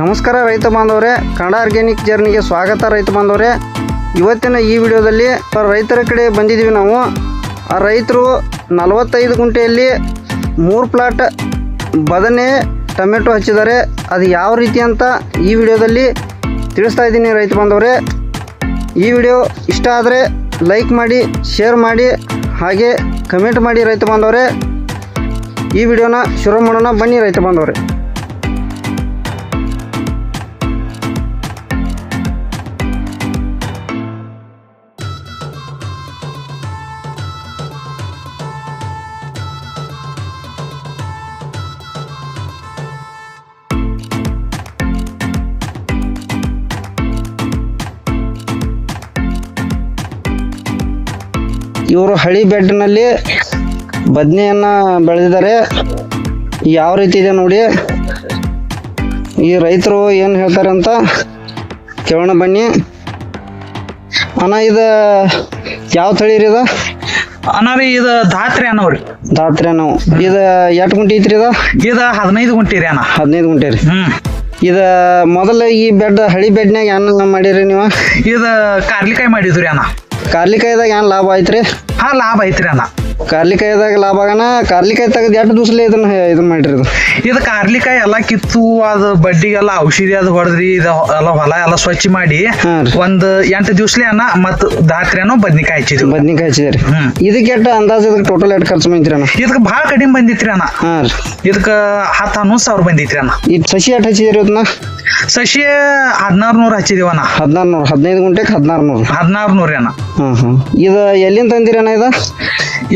ನಮಸ್ಕಾರ ರೈತ ಬಾಂಧವರೇ, ಕನ್ನಡ ಆರ್ಗ್ಯಾನಿಕ್ ಜರ್ನಿಗೆ ಸ್ವಾಗತ ರೈತ ಬಾಂಧವರೇ. ಇವತ್ತಿನ ಈ ವಿಡಿಯೋದಲ್ಲಿ ರೈತರ ಕಡೆ ಬಂದಿದ್ದೀವಿ ನಾವು. ಆ ರೈತರು ನಲವತ್ತೈದು ಗುಂಟೆಯಲ್ಲಿ ಮೂರು ಪ್ಲಾಟ್ ಬದನೆ ಟೊಮೆಟೊ ಹಚ್ಚಿದ್ದಾರೆ. ಅದು ಯಾವ ರೀತಿ ಅಂತ ಈ ವಿಡಿಯೋದಲ್ಲಿ ತಿಳಿಸ್ತಾ ಇದ್ದೀನಿ ರೈತ ಬಾಂಧವರೇ. ಈ ವಿಡಿಯೋ ಇಷ್ಟ ಆದರೆ ಲೈಕ್ ಮಾಡಿ, ಶೇರ್ ಮಾಡಿ, ಹಾಗೆ ಕಮೆಂಟ್ ಮಾಡಿ ರೈತ ಬಾಂಧವರೇ. ಈ ವಿಡಿಯೋನ ಶುರು ಮಾಡೋಣ, ಬನ್ನಿ ರೈತ ಬಾಂಧವರೇ. ಇವರು ಹಳಿ ಬೆಡ್ನಲ್ಲಿ ಬದನೆಯನ್ನು ಬೆಳೆದಿದ್ದಾರೆ. ಯಾವ ರೀತಿ ಇದೆ ನೋಡಿ. ಈ ರೈತರು ಏನು ಹೇಳ್ತಾರೆ ಅಂತ ಕೇಳೋಣ ಬನ್ನಿ. ಅಣ್ಣ ಇದು ಯಾವ ತಳಿ ರೀ ಇದು? ಅಣ್ಣಾರಿ ಇದು ಧಾತ್ರಿ ಅನ್ನೋರಿ ಧಾತ್ರಿ ನಾವು ಇದು ಎಷ್ಟು ಗುಂಟೆ ಐತ್ರಿ ಇದು? ಇದು ಹದಿನೈದು ಗುಂಟಿ ರೀ ಅಣ್ಣ. ಹದಿನೈದು ಗುಂಟೆ ರೀ. ಹ್ಮ್. ಇದು ಮೊದಲು ಈ ಬೆಡ್ ಹಳಿ ಬೆಡ್ನ್ಯಾಗ ಏನು ಮಾಡಿರಿ ನೀವು? ಇದು ಕಾರ್ಲಿಕಾಯಿ ಮಾಡಿದ್ರಿ ಅಣ್ಣ. ಕಾರ್ಲಿಕಾಯ್ದಾಗ ಏನು ಲಾಭ ಐತ್ರಿ? ಹಾ ಲಾಭ ಐತ್ರಿ ಅಣ್ಣ. ಕಾರ್ಲಿಕಾಯ್ದಾಗ ಲಾಭ ಆಗನ ಕಾರ್ಲಿಕಾಯಿ ತೆಗೆದು ಎಷ್ಟು ದಿವಸಲೇ ಇದನ್ನ ಇದನ್ನ ಮಾಡಿರಿ ಇದು ಇದು ಕಾರ್ಲಿಕಾಯಿ ಎಲ್ಲ ಕಿತ್ತು ಅದು ಬಡ್ಡಿಗೆಲ್ಲ ಔಷಧಿ ಅದು ಹೊಡೆದ್ರಿ ಇದು ಎಲ್ಲ ಹೊಲ ಎಲ್ಲ ಸ್ವಚ್ಛ ಮಾಡಿ ಒಂದ್ ಎಂಟು ದಿವ್ಸಲೆ ಅನ್ನ ಮತ್ ದಾತ್ರಿ ಅನ್ನೋ ಬದ್ನಿಕಾಯಿ ಹಚ್ಚಿದ್ವಿ. ಬದ್ನಿಕಾಯಿ ಹಚ್ಚಿದ್ರಿ. ಇದಕ್ಕೆ ಎಷ್ಟು ಅಂದಾಜು ಇದಕ್ಕೆ ಟೋಟಲ್ ಎಷ್ಟು ಖರ್ಚು ಬಂದಿರಿ ಅಣ್ಣ? ಇದಕ್ಕೆ ಭಾಳ ಕಡಿಮೆ ಬಂದಿತ್ರಿ ಅಣ್ಣ. ಹಾಂ ರೀ. ಇದಕ್ಕ ಹತ್ತು ಹನ್ನೊಂದು ಸಾವಿರ ಬಂದಿತ್ರಿ ಅಣ್ಣ. ಈ ಸಸಿ ಎಷ್ಟು ಹಚ್ಚಿದ್ರಿ ಇದನ್ನ ಸಸಿ ಹದಿನಾರು ನೂರು ಹಚ್ಚಿದೀವ ಅಣ್ಣ. ಹದಿನಾರು ನೂರು ಹದಿನೈದು ಗುಂಟೆಗೆ ಹದಿನಾರು ನೂರು ಹದಿನಾರು ನೂರು ಅಣ್ಣ. ಹ್ಮ್ ಹ್ಮ್. ಇದು ಎಲ್ಲಿಂದ ತಂದಿರಿ ಅಣ್ಣ ಇದು?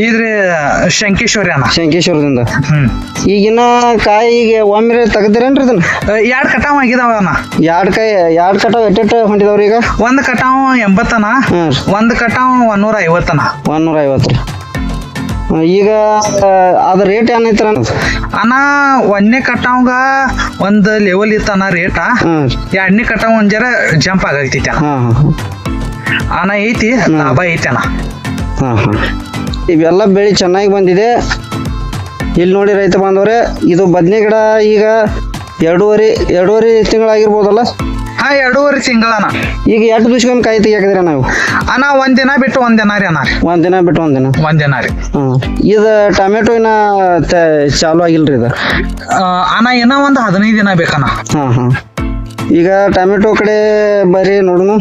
ಇದ್ರಿ ಶಂಕೇಶ್ವರಿ ಅಣ್ಣ. ಶಂಕೇಶ್ವರದಿಂದ? ಹ್ಮ್. ಈಗಿನ ಕಾಯಿ ಈಗ ಒಮ್ಮೆ ತೆಗ್ದಿರೇನ್ರಿ ಇದನ್ನ? ಎರಡು ಕಟಾವ್ ಆಗಿದಾವ ಅಣ್ಣ. ಎರಡು ಕಾಯಿ ಎರಡು ಕಟಾವ್ ಎಟ್ಟೆಟ್ಟು ಹೊಂಟಿದವ್ರಿ ಈಗ? ಒಂದ್ ಕಟಾವ್ ಎಂಬತ್ತನ ರೀ. ಒಂದ್ ಕಟಾವ್ ಒಂದೂರ ಐವತ್ತನ ಒಂದೂರ ಐವತ್ತು ರೀ. ಈಗ ಅದ ರೇಟ್ ಏನೈತ್ರ ಅಣ್ಣ? ಒಂದನೇ ಕಟಾವ್ಗ ಒಂದ್ ಲೆವೆಲ್ ಇತ್ತನ ರೇಟ ಎರಡನೇ ಕಟಾವ್ ಒಂದ್ ಜರ ಜಂಪ್ ಆಗೈತಿ ಅಣ್ಣ. ಹಾಂ ಹಾಂ ಅಣ್ಣ ಐತಿ ಲಾಭ ಐತಿ ಅಣ್ಣ. ಹಾಂ ಹಾಂ. ಇವೆಲ್ಲ ಬೆಳೆ ಚೆನ್ನಾಗಿ ಬಂದಿದೆ. ಇಲ್ಲಿ ನೋಡಿ ರೈತ ಬಾಂಧವ್ರೆ ಇದು ಬದನೆ ಗಿಡ ಈಗ ಎರಡೂವರೆ ಎರಡೂವರೆ ತಿಂಗಳಾಗಿರ್ಬೋದಲ್ಲ? ಹಾ ಎರಡೂವರೆ ತಿಂಗಳನ. ಈಗ ಎರಡು ದಿವಸಕ್ಕೊಂದು ಕಾಯಿ ತೆಗಿಯಾಕಿದ್ರೆ ನಾವು? ಅಣ್ಣ ಒಂದಿನ ದಿನ ಬಿಟ್ಟು ಒಂದಿನ ದಿನ ರೀ ಅಣ್ಣ ರೀ. ಒಂದು ದಿನ ಬಿಟ್ಟು ಒಂದಿನ ಒಂದಿನ ಒಂದ್ ದಿನ ರೀ. ಹ್ಞೂ ಇದು ಟೊಮೆಟೊ ಇನ್ನ ತ ಚಾಲು ಆಗಿಲ್ಲ ರೀ ಇದು ಅಣ್ಣ ಏನೋ ಒಂದು ಹದಿನೈದು ದಿನ ಬೇಕಣ್ಣ. ಹಾಂ ಹಾಂ. ಈಗ ಟೊಮೆಟೊ ಕಡೆ ಬರೀ ನೋಡೋಣ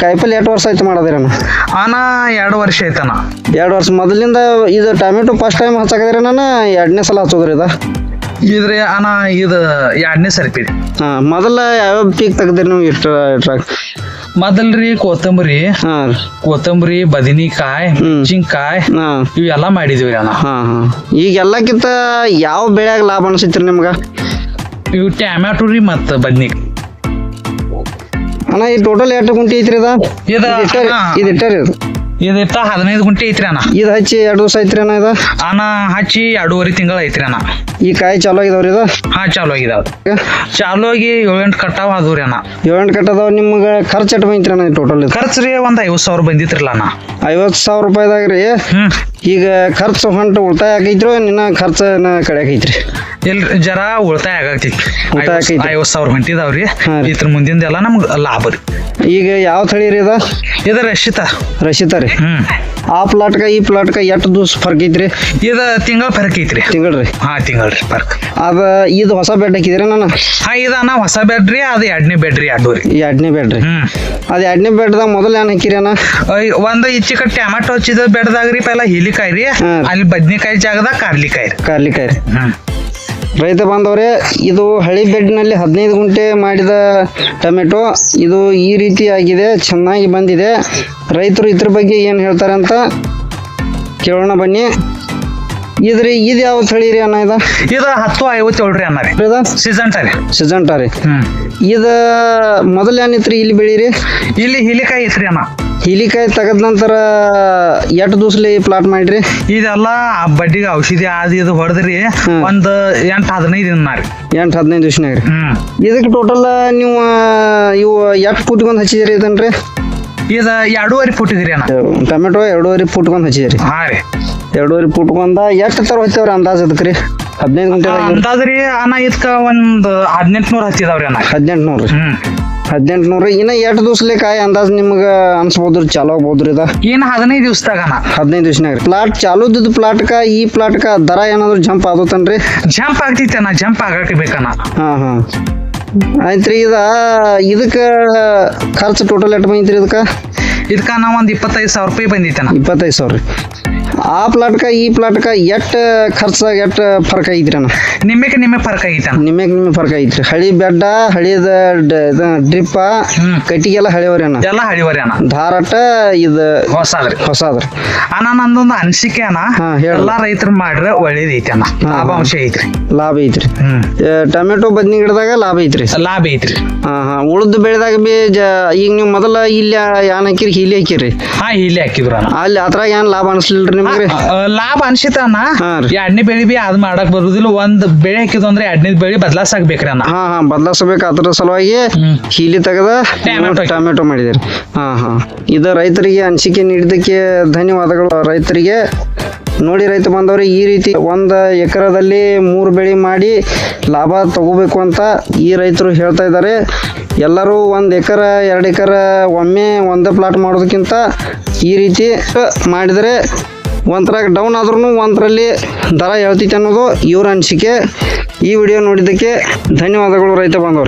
ಕಾಯಿಪಲ್ಲೆ ಎಷ್ಟು ವರ್ಷ ಆಯ್ತು ಮಾಡೋದಿರಣ್ಣ ಅಣ್ಣ ಎರಡು ವರ್ಷ ಆಯ್ತಾನ ಎರಡು ವರ್ಷ ಮೊದಲಿಂದ ಇದು ಟೊಮೆಟೊ ಫಸ್ಟ್ ಟೈಮ್ ಹಚ್ಚಾಕಿದ್ರೆ ನಾನು ಎರಡನೇ ಸಲ ಹಚ್ಚೋದ್ರಿ ಇದು. ಇದ್ರಿ ಅಣ್ಣ ಇದು ಎರಡನೇ ಸರಿ ಹಾಂ ಮೊದಲ ಯಾವ ಪೀಕ್ ತೆಗ್ದಿರಿ ನೀವು ಇಷ್ಟ ಇಟ್ರಾಗ ಮೊದಲ್ರಿ ಕೊತ್ತಂಬರಿ ಹಾಂ ಕೊತ್ತಂಬರಿ ಬದನಿಕಾಯಿ. ಮೆಣಸಿನ್ಕಾಯಿ ಹಾಂ. ಇವೆಲ್ಲ ಮಾಡಿದ್ವಿ ಅಣ್ಣ ಹಾಂ ಹಾಂ. ಈಗ ಎಲ್ಲಕ್ಕಿಂತ ಯಾವ ಬೆಳೆಯಾಗ ಲಾಭ ಅನಿಸೈತ್ರಿ ನಿಮ್ಗೆ? ಇವು ಟೊಮ್ಯಾಟೊ ರೀ ಮತ್ತು ಬದ್ನಿಕಾಯಿ. ಅಣ್ಣ ಈ ಟೋಟಲ್ ಎಷ್ಟು ಗುಂಟಿ ಐತ್ರಿ ಇದು ಇದು ಇದಿಟ್ಟ ಹದಿನೈದು ಗುಂಟೆ ಐತ್ರಿ ಅಣ್ಣ. ಇದು ಹಚ್ಚಿ ಎರಡು ದಿವಸ ಐತ್ರಿ ಅಣ್ಣ ಇದು? ಅಣ್ಣ ಹಚ್ಚಿ ಎರಡೂವರೆ ತಿಂಗಳ ಐತ್ರಿ ಅಣ್ಣ. ಈ ಕಾಯಿ ಚಾಲು ಆಗಿದಾವ್ರಿ ಇದು? ಹಾ ಚಾಲು ಆಗಿದಾವ. ಚಾಲು ಆಗಿ ಏಳೆಂಟು ಕಟ್ಟಾವ ಅದು ರೀ ಅಣ್ಣ. ಏಳೆಂಟು ಕಟ್ಟದವ ನಿಮ್ಗೆ ಖರ್ಚು ಎಷ್ಟು ಬಂತ್ರಿ ಅಣ್ಣ ಟೋಟಲ್ ಖರ್ಚು ರೀ ಒಂದು ಐವತ್ತು ಸಾವಿರ ಬಂದಿತ್ರಲ್ಲ ಅಣ್ಣ. ಐವತ್ತು ಸಾವಿರ ರೂಪಾಯಿದಾಗ ರೀ? ಈಗ ಖರ್ಚು ಹೊಂಟು ಉಳಿತಾಯ ಆಗೈತ್ರಿ ನಿನ್ನ ಖರ್ಚನ ಕಡಿಯಾಕೈತ್ರಿ ಇಲ್ರಿ ಜರ ಉಳಿತಾಯ ಆಗೈತಿ ಉಳಿತಾಯ ಆಗೈತಿ. ಐವತ್ತು ಸಾವಿರ ಹೊಂಟಿದಾವ್ರಿ ಹಾ ರೀ. ಇದ್ರ ಮುಂದಿಂದೆಲ್ಲ ನಮ್ಗೆ ಲಾಭ ರೀ. ಈಗ ಯಾವ ತಳಿ ರೀ ಇದು? ಇದು ರಶಿತ ರಶಿತ ರೀ. ಹ್ಮ್. ಆ ಪ್ಲಾಟ್ಕ ಈ ಪ್ಲಾಟ್ಕ ಎಷ್ಟು ದಿವ್ಸ ಫರ್ಕ್ ಐತ್ರಿ? ಇದು ತಿಂಗಳ ಫರಕ್ ಐತ್ರಿ. ತಿಂಗಳು ರೀ. ಹಾ ತಿಂಗಳ ರೀ ಫರ್ಕ್. ಅದ ಇದು ಹೊಸ ಬೆಡ್ ಹಾಕಿದ್ರಿ ನಾನು? ಹಾ ಇದು ಅಣ್ಣ ಹೊಸ ಬೆಡ್ರಿ ಅದು ಎರಡನೇ ಬೆಡ್ರಿ ಎರಡು ರೀ. ಎರಡನೇ ಬೆಡ್ ರೀ. ಹ್ಮ್. ಅದು ಎರಡನೇ ಬೆಡ್ದಾಗ ಮೊದಲು ಏನು ಹಾಕಿರಿ ಅಣ್ಣ? ಅಯ್ ಒಂದ್ ಈಚಿಕ ಟೊಮ್ಯಾಟೊ ಹಚ್ಚಿದ ಬೆಡ್ದಾಗ ರೀ ಪೈಲ ಹೀಲಿಕಾಯಿ ರೀ. ಅಲ್ಲಿ ಬದ್ನಿಕಾಯಿ ಜಾಗದಾಗ ಕಾರ್ಲಿಕಾಯಿ ರೀ. ಕಾರ್ಲಿಕಾಯಿ ರೀ. ಹ್ಮ್ ರೈತ ಬಾಂಧವರೇ ಇದು ಹಳಿ ಬೆಡ್ನಲ್ಲಿ ಹದಿನೈದು ಗುಂಟೆ ಮಾಡಿದ ಟೊಮೆಟೊ ಇದು ಈ ರೀತಿ ಆಗಿದೆ ಚೆನ್ನಾಗಿ ಬಂದಿದೆ. ರೈತರು ಇದ್ರ ಬಗ್ಗೆ ಏನು ಹೇಳ್ತಾರೆ ಅಂತ ಕೇಳೋಣ ಬನ್ನಿ. ಇದ್ರಿ ಇದು ಯಾವ ತಳಿ ರೀ ಅಣ್ಣ ಇದು? ಇದು ಹತ್ತು ಐವತ್ತೇಳು ರೀ ಅನ್ನ ರೀ. ಇದು? ಸೀಸನ್ ಟಾರಿ ಸಿಜಂಟ ರೀ. ಹ್ಮ್. ಇದು ಮೊದಲು ಏನಿತ್ರಿ ಇಲ್ಲಿ ಬೆಳೀರಿ? ಇಲ್ಲಿ ಹಿಲಿಕಾಯಿ ಐತ್ರಿ ಅಣ್ಣ. ಹೀಲಿಕಾಯಿ ತೆಗೆದ ನಂತರ ಎಷ್ಟು ದಿವಸಲಿ ಪ್ಲಾಟ್ ಮಾಡ್ರಿ? ಇದೆಲ್ಲ ಆ ಬಡ್ಡಿಗೆ ಔಷಧಿ ಅದು ಇದು ಹೊಡೆದ್ರಿ ಒಂದು ಎಂಟು ಹದಿನೈದು ದಿನ ರೀ. ಎಂಟು ಹದಿನೈದು ದಿವಸನಾಗ ರೀ. ಹ್ಮ್. ಇದಕ್ಕೆ ಟೋಟಲ್ ನೀವು ಇವು ಎಷ್ಟು ಫುಟ್ಗೊಂದು ಹಚ್ಚಿದಿರಿ ಇದನ್ರಿ ಇದು ಎರಡೂವರೆ ಫುಟಿಗೆ ರೀ ಅಣ್ಣ. ಟೊಮೆಟೊ ಎರಡೂವರೆ ಫುಟ್ಗೊಂದು ಹಚ್ಚಿದಿರಿ. ಹಾ ರೀ. ಎರಡೂವರೆ ಫುಟ್ಗೊಂದ ಎಷ್ಟು ತರ ಹೋಗ್ತೇವ್ರಿ ಅಂದಾಜ್ ಅದಕ್ಕೆ ರೀ? ಹದಿನೈದು ಗಂಟೆ ಅಂದಾಜ್ರಿ ಅಣ್ಣ ಇದಕ್ಕ ಒಂದ್ ಹದಿನೆಂಟುನೂರ ಹಚ್ಚಿದಾವ್ರಿ ಅಣ್ಣ. ಹದಿನೆಂಟು ನೂರು ಹ್ಮ್. ಹದಿನೆಂಟು ನೂರ ಇನ್ನ ಎಷ್ಟು ದಿವ್ಸಲೆ ಕಾಯಿ ಅಂದಾಜ್ ನಿಮ್ಗೆ ಅನ್ಸ್ಬೋದ್ರಿ ಚಾಲು ಆಗ್ಬೋದ್ರಿ ಇದ? ಏನ್ ಹದಿನೈದು ದಿವ್ಸದಾಗ ಹದಿನೈದು ದಿವ್ಸನಾಗ ಪ್ಲಾಟ್ ಚಾಲೂದಿದ್ದು ಪ್ಲಾಟ್ಕ ಈ ಪ್ಲಾಟ್ಕ ದರ ಏನಾದ್ರು ಜಂಪ್ ಆದತನ್ರಿ ಜಂಪ್ ಆಗ್ತೈತಿ ಅಣ್ಣ ಜಂಪ್ ಆಗಕ್ಕೆ ಬೇಕಣ್ಣ. ಹಾ ಹಾಂ. ಆಯ್ತ್ರಿ ಇದ ಇದಕ್ಕ ಖರ್ಚು ಟೋಟಲ್ ಎಷ್ಟು ಬಂದಿತ್ರಿ ಇದಕ್ಕ? ಇದಕ್ಕ ನಾ ಒಂದ್ ಇಪ್ಪತ್ತೈದು ಸಾವಿರ ರೂಪಾಯಿ ಬಂದಿತ್ತ ಇಪ್ಪತ್ತೈದು ಸಾವಿರ ರೀ. ಆ ಪ್ಲಾಟ್ಕ ಈ ಪ್ಲಾಟ್ಕ ಎಷ್ಟು ಖರ್ಚಾಗ ಎಷ್ಟು ಫರ್ಕ್ ಐತ್ರಿ ಅಣ್ಣ? ನಿಮಗೆ ನಿಮಗೆ ಫರ್ಕ್ ಆಗೈತೆ ನಿಮಗೆ ನಿಮಗೆ ಫರ್ಕ್ ಐತ್ರಿ. ಹಳಿ ಬೆಡ್ಡ ಹಳಿದ ಡ್ರಿಪ್ಪ. ಕಟ್ಟಿಗೆಲ್ಲ ಹಳಿವರಿ ಅಣ್ಣ. ಎಲ್ಲ ಹಳಿವರಿ ಅಣ್ಣ. ಧಾರಟ ಇದು ಹೊಸದ್ರಿ. ಹೊಸದ್ರಿ. ಅಣ್ಣ ನಂದೊಂದು ಅನಿಸಿಕೆ ಅಣ್ಣ. ಎಲ್ಲ ರೈತರು ಮಾಡ್ರೆ ಒಳ್ಳೇದೈತಿ ಅಣ್ಣ. ಲಾಭಾಂಶ ಐತ್ರಿ. ಲಾಭ ಐತ್ರಿ. ಟೊಮೆಟೊ ಬದ್ನಿ ಗಿಡದಾಗ ಲಾಭ ಐತ್ರಿ. ಲಾಭ ಐತ್ರಿ. ಹಾ ಹಾ. ಉಳ್ದು ಬೆಳೆದಾಗ ಬಿ ಈಗ ನೀವು ಮೊದಲ ಇಲ್ಲಿ ಯಾನ್ ಹಾಕಿರಿ ಹೀಲಿ ಹಾಕಿರಿ. ಹಾ ಇಲ್ಲಿ ಹಾಕಿದ್ರ ಅಲ್ಲಿ ಅದ್ರಾಗ ಏನ್ ಲಾಭ ಅನಿಸ್ಲಿಲ್ರಿ ನಿಮ್ಗೆ? ಲಾಭ ಅನ್ಸಿತ ಅಣ್ಣ. ಹಾ ರೀ. ಎರಡನೇ ಬೆಳಿ ಬಿ ಅದ್ ಮಾಡಕ್ ಬರುದಿಲ್ಲ. ಒಂದ್ ಬೆಳೆ ಹಾಕಿದ್ವು ಅಂದ್ರೆ ಎರಡನೇ ಬೆಳಿ ಬದಲಾಸಾಕ್ಬೇಕ್ರಿ ಅಣ್ಣ. ಹಾ ಹಾ ಬದಲಾಯಿಸ್ಬೇಕು ಅದ್ರ ಸಲುವಾಗಿ ಹ್ಮ್. ಹೀಲಿ ತೆಗೆದ ಟೊಮೆಟೊ. ಟೊಮೆಟೊ ಮಾಡಿದಿರಿ. ಹಾ ಹಾ. ಇದು ರೈತರಿಗೆ ಅನಿಸಿಕೆ ನೀಡಿದ್ದಕ್ಕೆ ಧನ್ಯವಾದಗಳು. ರೈತರಿಗೆ ನೋಡಿ ರೈತ ಬಂದವರು ಈ ರೀತಿ ಒಂದು ಎಕರದಲ್ಲಿ ಮೂರು ಬೆಳೆ ಮಾಡಿ ಲಾಭ ತಗೋಬೇಕು ಅಂತ ಈ ರೈತರು ಹೇಳ್ತಾ ಇದ್ದಾರೆ. ಎಲ್ಲರೂ ಒಂದು ಎಕರ ಎರಡು ಎಕರ ಒಮ್ಮೆ ಒಂದು ಪ್ಲಾಟ್ ಮಾಡೋದಕ್ಕಿಂತ ಈ ರೀತಿ ಮಾಡಿದರೆ ಒಂಥರ ಡೌನ್ ಆದ್ರೂ ಒಂಥರಲ್ಲಿ ದರ ಹೇಳ್ತೈತೆ ಅನ್ನೋದು ಇವ್ರ ಅನಿಸಿಕೆ. ಈ ವಿಡಿಯೋ ನೋಡಿದ್ದಕ್ಕೆ ಧನ್ಯವಾದಗಳು ರೈತ ಬಾಂಧವ್ರೆ.